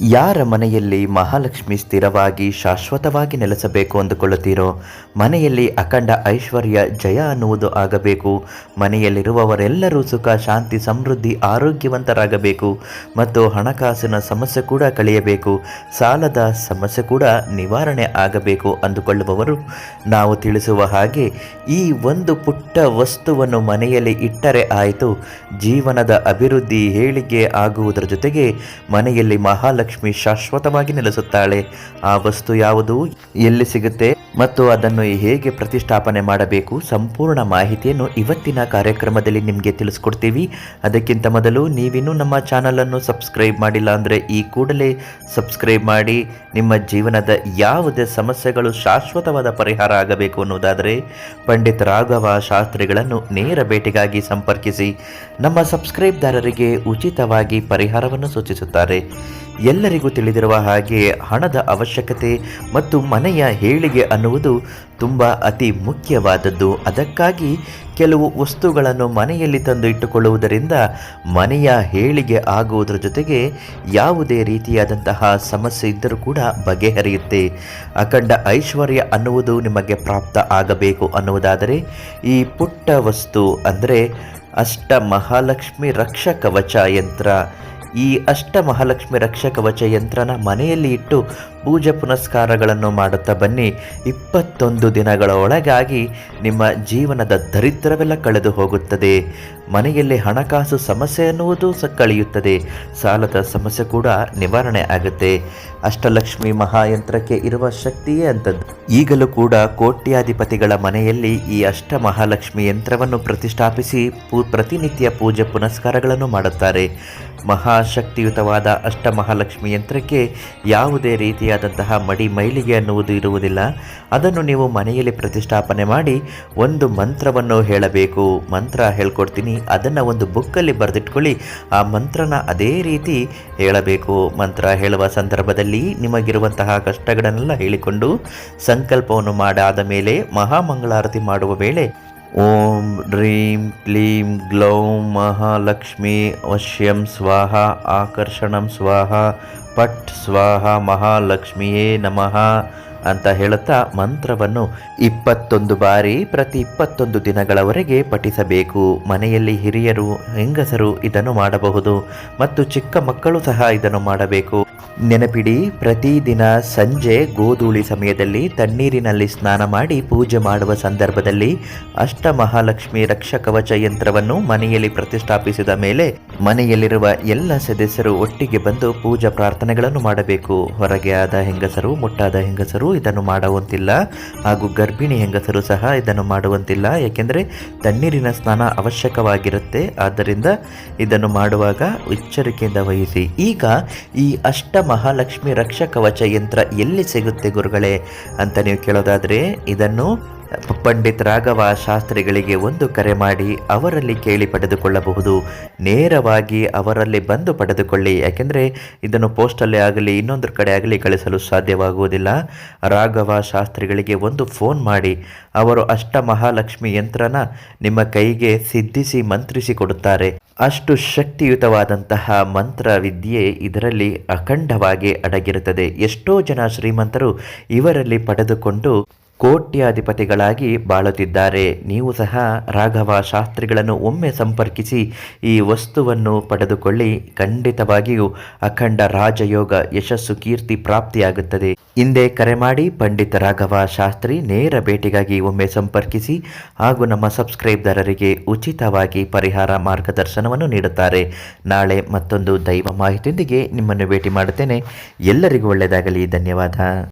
ಯಾರ ಮನೆಯಲ್ಲಿ ಮಹಾಲಕ್ಷ್ಮಿ ಸ್ಥಿರವಾಗಿ ಶಾಶ್ವತವಾಗಿ ನೆಲೆಸಬೇಕು ಅಂದುಕೊಳ್ಳುತ್ತೀರೋ? ಮನೆಯಲ್ಲಿ ಅಖಂಡ ಐಶ್ವರ್ಯ, ಜಯ ಅನ್ನುವುದು ಆಗಬೇಕು. ಮನೆಯಲ್ಲಿರುವವರೆಲ್ಲರೂ ಸುಖ, ಶಾಂತಿ, ಸಮೃದ್ಧಿ, ಆರೋಗ್ಯವಂತರಾಗಬೇಕು. ಮತ್ತು ಹಣಕಾಸಿನ ಸಮಸ್ಯೆ ಕೂಡ ಕಳೆಯಬೇಕು. ಸಾಲದ ಸಮಸ್ಯೆ ಕೂಡ ನಿವಾರಣೆ ಆಗಬೇಕು ಅಂದುಕೊಳ್ಳುವವರು. ನಾವು ತಿಳಿಸುವ ಹಾಗೆ, ಈ ಒಂದು ಪುಟ್ಟ ವಸ್ತುವನ್ನು ಮನೆಯಲ್ಲಿ ಇಟ್ಟರೆ ಆಯಿತು. ಜೀವನದ ಅಭಿವೃದ್ಧಿ ಹೇಳಿಕೆ ಆಗುವುದರ ಜೊತೆಗೆ ಮನೆಯಲ್ಲಿ ಮಹಾಲಕ್ಷ್ಮಿ ಶಾಶ್ವತವಾಗಿ ನೆಲೆಸುತ್ತಾಳೆ. ಆ ವಸ್ತು ಯಾವುದು? ಎಲ್ಲಿ ಸಿಗುತ್ತೆ? ಮತ್ತು ಅದನ್ನು ಹೇಗೆ ಪ್ರತಿಷ್ಠಾಪನೆ ಮಾಡಬೇಕು? ಸಂಪೂರ್ಣ ಮಾಹಿತಿಯನ್ನು ಇವತ್ತಿನ ಕಾರ್ಯಕ್ರಮದಲ್ಲಿ ನಿಮಗೆ ತಿಳಿಸ್ಕೊಡ್ತೀವಿ. ಅದಕ್ಕಿಂತ ಮೊದಲು ನೀವಿನ್ನೂ ನಮ್ಮ ಚಾನಲನ್ನು ಸಬ್ಸ್ಕ್ರೈಬ್ ಮಾಡಿಲ್ಲ ಅಂದರೆ ಈ ಕೂಡಲೇ ಸಬ್ಸ್ಕ್ರೈಬ್ ಮಾಡಿ. ನಿಮ್ಮ ಜೀವನದ ಯಾವುದೇ ಸಮಸ್ಯೆಗಳು ಶಾಶ್ವತವಾದ ಪರಿಹಾರ ಆಗಬೇಕು ಅನ್ನೋದಾದರೆ ಪಂಡಿತ್ ರಾಘವ ಶಾಸ್ತ್ರಿಗಳನ್ನು ನೇರ ಭೇಟಿಗಾಗಿ ಸಂಪರ್ಕಿಸಿ. ನಮ್ಮ ಸಬ್ಸ್ಕ್ರೈಬ್ದಾರರಿಗೆ ಉಚಿತವಾಗಿ ಪರಿಹಾರವನ್ನು ಸೂಚಿಸುತ್ತಾರೆ. ಎಲ್ಲರಿಗೂ ತಿಳಿದಿರುವ ಹಾಗೆ ಹಣದ ಅವಶ್ಯಕತೆ ಮತ್ತು ಮನೆಯ ಹೇಳಿಗೆ ಅನ್ನುವುದು ತುಂಬ ಅತಿ ಮುಖ್ಯವಾದದ್ದು. ಅದಕ್ಕಾಗಿ ಕೆಲವು ವಸ್ತುಗಳನ್ನು ಮನೆಯಲ್ಲಿ ತಂದು ಇಟ್ಟುಕೊಳ್ಳುವುದರಿಂದ ಮನೆಯ ಹೇಳಿಗೆ ಆಗುವುದರ ಜೊತೆಗೆ ಯಾವುದೇ ರೀತಿಯಾದಂತಹ ಸಮಸ್ಯೆ ಇದ್ದರೂ ಕೂಡ ಬಗೆಹರಿಯುತ್ತೆ. ಅಖಂಡ ಐಶ್ವರ್ಯ ಅನ್ನುವುದು ನಿಮಗೆ ಪ್ರಾಪ್ತ ಆಗಬೇಕು ಅನ್ನುವುದಾದರೆ ಈ ಪುಟ್ಟ ವಸ್ತು ಅಂದರೆ ಅಷ್ಟ ಮಹಾಲಕ್ಷ್ಮಿ ರಕ್ಷ ಕವಚ ಯಂತ್ರ. ಈ ಅಷ್ಟ ಮಹಾಲಕ್ಷ್ಮಿ ರಕ್ಷ ಕವಚ ಯಂತ್ರನ ಮನೆಯಲ್ಲಿ ಇಟ್ಟು ಪೂಜೆ ಪುನಸ್ಕಾರಗಳನ್ನು ಮಾಡುತ್ತಾ ಬನ್ನಿ. ಇಪ್ಪತ್ತೊಂದು ದಿನಗಳ ಒಳಗಾಗಿ ನಿಮ್ಮ ಜೀವನದ ದರಿದ್ರವೆಲ್ಲ ಕಳೆದು ಹೋಗುತ್ತದೆ. ಮನೆಯಲ್ಲಿ ಹಣಕಾಸು ಸಮಸ್ಯೆ ಅನ್ನುವುದು ಕಳೆಯುತ್ತದೆ. ಸಾಲದ ಸಮಸ್ಯೆ ಕೂಡ ನಿವಾರಣೆ ಆಗುತ್ತೆ. ಅಷ್ಟಲಕ್ಷ್ಮಿ ಮಹಾಯಂತ್ರಕ್ಕೆ ಇರುವ ಶಕ್ತಿಯೇ ಅಂತದ್ದು ಈಗಲೂ ಕೂಡ ಕೋಟ್ಯಾಧಿಪತಿಗಳ ಮನೆಯಲ್ಲಿ ಈ ಅಷ್ಟ ಮಹಾಲಕ್ಷ್ಮಿ ಯಂತ್ರವನ್ನು ಪ್ರತಿಷ್ಠಾಪಿಸಿ ಪೂ, ಪ್ರತಿನಿತ್ಯ ಪೂಜೆ ಪುನಸ್ಕಾರಗಳನ್ನು ಮಾಡುತ್ತಾರೆ. ಮಹಾಶಕ್ತಿಯುತವಾದ ಅಷ್ಟ ಮಹಾಲಕ್ಷ್ಮಿ ಯಂತ್ರಕ್ಕೆ ಯಾವುದೇ ರೀತಿಯಾದಂತಹ ಮಡಿ ಮೈಲಿಗೆ ಅನ್ನುವುದು ಇರುವುದಿಲ್ಲ. ಅದನ್ನು ನೀವು ಮನೆಯಲ್ಲಿ ಪ್ರತಿಷ್ಠಾಪನೆ ಮಾಡಿ ಒಂದು ಮಂತ್ರವನ್ನು ಹೇಳಬೇಕು. ಮಂತ್ರ ಹೇಳ್ಕೊಡ್ತೀನಿ. ಅದನ್ನು ಒಂದು ಬುಕ್ಕಲ್ಲಿ ಬರೆದಿಟ್ಕೊಳ್ಳಿ. ಆ ಮಂತ್ರನ ಅದೇ ರೀತಿ ಹೇಳಬೇಕು. ಮಂತ್ರ ಹೇಳುವ ಸಂದರ್ಭದಲ್ಲಿ ನಿಮಗಿರುವಂತಹ ಕಷ್ಟಗಳನ್ನೆಲ್ಲ ಹೇಳಿಕೊಂಡು ಸಂಕಲ್ಪವನ್ನು ಮಾಡಾದ ಮೇಲೆ ಮಹಾಮಂಗಳಾರತಿ ಮಾಡುವ ವೇಳೆ ಓಂ ಡ್ರೀಂ ಕ್ಲೀಂ ಗ್ಲೌಂ ಮಹಾಲಕ್ಷ್ಮಿ ವಶ್ಯಂ ಸ್ವಾಹ ಆಕರ್ಷಣಂ ಸ್ವಾಹ ಪಟ್ ಸ್ವಾಹ ಮಹಾಲಕ್ಷ್ಮಿಯೇ ನಮಃ. ಅಂತ ಹೇಳುತ್ತಾ ಮಂತ್ರವನ್ನು ಇಪ್ಪತ್ತೊಂದು ಬಾರಿ ಪ್ರತಿ ಇಪ್ಪತ್ತೊಂದು ದಿನಗಳವರೆಗೆ ಪಠಿಸಬೇಕು. ಮನೆಯಲ್ಲಿ ಹಿರಿಯರು, ಹೆಂಗಸರು ಇದನ್ನು ಮಾಡಬಹುದು ಮತ್ತು ಚಿಕ್ಕ ಮಕ್ಕಳು ಸಹ ಇದನ್ನು ಮಾಡಬೇಕು. ನೆನಪಿಡಿ ಪ್ರತಿದಿನ ಸಂಜೆ ಗೋಧೂಳಿ ಸಮಯದಲ್ಲಿ ತಣ್ಣೀರಿನಲ್ಲಿ ಸ್ನಾನ ಮಾಡಿ ಪೂಜೆ ಮಾಡುವ ಸಂದರ್ಭದಲ್ಲಿ ಅಷ್ಟ ಮಹಾಲಕ್ಷ್ಮಿ ರಕ್ಷ ಕವಚ ಯಂತ್ರವನ್ನು ಮನೆಯಲ್ಲಿ ಪ್ರತಿಷ್ಠಾಪಿಸಿದ ಮೇಲೆ ಮನೆಯಲ್ಲಿರುವ ಎಲ್ಲ ಸದಸ್ಯರು ಒಟ್ಟಿಗೆ ಬಂದು ಪೂಜಾ ಪ್ರಾರ್ಥನೆಗಳನ್ನು ಮಾಡಬೇಕು. ಹೊರಗೆ ಆದ ಹೆಂಗಸರು, ಮುಟ್ಟಾದ ಹೆಂಗಸರು ಇದನ್ನು ಮಾಡುವಂತಿಲ್ಲ ಹಾಗೂ ಗರ್ಭಿಣಿ ಹೆಂಗಸರು ಸಹ ಇದನ್ನು ಮಾಡುವಂತಿಲ್ಲ. ಏಕೆಂದರೆ ತಣ್ಣೀರಿನ ಸ್ನಾನ ಅವಶ್ಯಕವಾಗಿರುತ್ತೆ. ಆದ್ದರಿಂದ ಇದನ್ನು ಮಾಡುವಾಗ ಎಚ್ಚರಿಕೆಯಿಂದ ವಹಿಸಿ. ಈಗ ಈ ಅಷ್ಟ ಮಹಾಲಕ್ಷ್ಮಿ ರಕ್ಷ ಕವಚ ಯಂತ್ರ ಎಲ್ಲಿ ಸಿಗುತ್ತೆ ಗುರುಗಳೇ ಅಂತ ನೀವು ಕೇಳೋದಾದರೆ ಇದನ್ನು ಪಂಡಿತ್ ರಾಘವ ಶಾಸ್ತ್ರಿಗಳಿಗೆ ಒಂದು ಕರೆ ಮಾಡಿ ಅವರಲ್ಲಿ ಕೇಳಿ ಪಡೆದುಕೊಳ್ಳಬಹುದು. ನೇರವಾಗಿ ಅವರಲ್ಲಿ ಬಂದು ಪಡೆದುಕೊಳ್ಳಿ. ಯಾಕೆಂದರೆ ಇದನ್ನು ಪೋಸ್ಟಲ್ಲೇ ಆಗಲಿ ಇನ್ನೊಂದು ಕಡೆ ಆಗಲಿ ಕಳಿಸಲು ಸಾಧ್ಯವಾಗುವುದಿಲ್ಲ. ರಾಘವ ಶಾಸ್ತ್ರಿಗಳಿಗೆ ಒಂದು ಫೋನ್ ಮಾಡಿ. ಅವರು ಅಷ್ಟ ಮಹಾಲಕ್ಷ್ಮಿ ಯಂತ್ರನ ನಿಮ್ಮ ಕೈಗೆ ಸಿದ್ಧಿಸಿ ಮಂತ್ರಿಸಿ ಕೊಡುತ್ತಾರೆ. ಅಷ್ಟು ಶಕ್ತಿಯುತವಾದಂತಹ ಮಂತ್ರ ವಿದ್ಯೆ ಇದರಲ್ಲಿ ಅಖಂಡವಾಗಿ ಅಡಗಿರುತ್ತದೆ. ಎಷ್ಟೋ ಜನ ಶ್ರೀಮಂತರು ಇವರಲ್ಲಿ ಪಡೆದುಕೊಂಡು ಕೋಟ್ಯಾಧಿಪತಿಗಳಾಗಿ ಬಾಳುತ್ತಿದ್ದಾರೆ. ನೀವು ಸಹ ರಾಘವ ಶಾಸ್ತ್ರಿಗಳನ್ನು ಒಮ್ಮೆ ಸಂಪರ್ಕಿಸಿ ಈ ವಸ್ತುವನ್ನು ಪಡೆದುಕೊಳ್ಳಿ. ಖಂಡಿತವಾಗಿಯೂ ಅಖಂಡ ರಾಜಯೋಗ ಯಶಸ್ಸು ಕೀರ್ತಿ ಪ್ರಾಪ್ತಿಯಾಗುತ್ತದೆ. ಹಿಂದೆ ಕರೆ ಮಾಡಿ ಪಂಡಿತ ರಾಘವ ಶಾಸ್ತ್ರಿ ನೇರ ಭೇಟಿಗಾಗಿ ಒಮ್ಮೆ ಸಂಪರ್ಕಿಸಿ ಹಾಗೂ ನಮ್ಮ ಸಬ್ಸ್ಕ್ರೈಬ್ದಾರರಿಗೆ ಉಚಿತವಾಗಿ ಪರಿಹಾರ ಮಾರ್ಗದರ್ಶನವನ್ನು ನೀಡುತ್ತಾರೆ. ನಾಳೆ ಮತ್ತೊಂದು ದೈವ ಮಾಹಿತಿಯೊಂದಿಗೆ ನಿಮ್ಮನ್ನು ಭೇಟಿ ಮಾಡುತ್ತೇನೆ. ಎಲ್ಲರಿಗೂ ಒಳ್ಳೆಯದಾಗಲಿ. ಧನ್ಯವಾದ.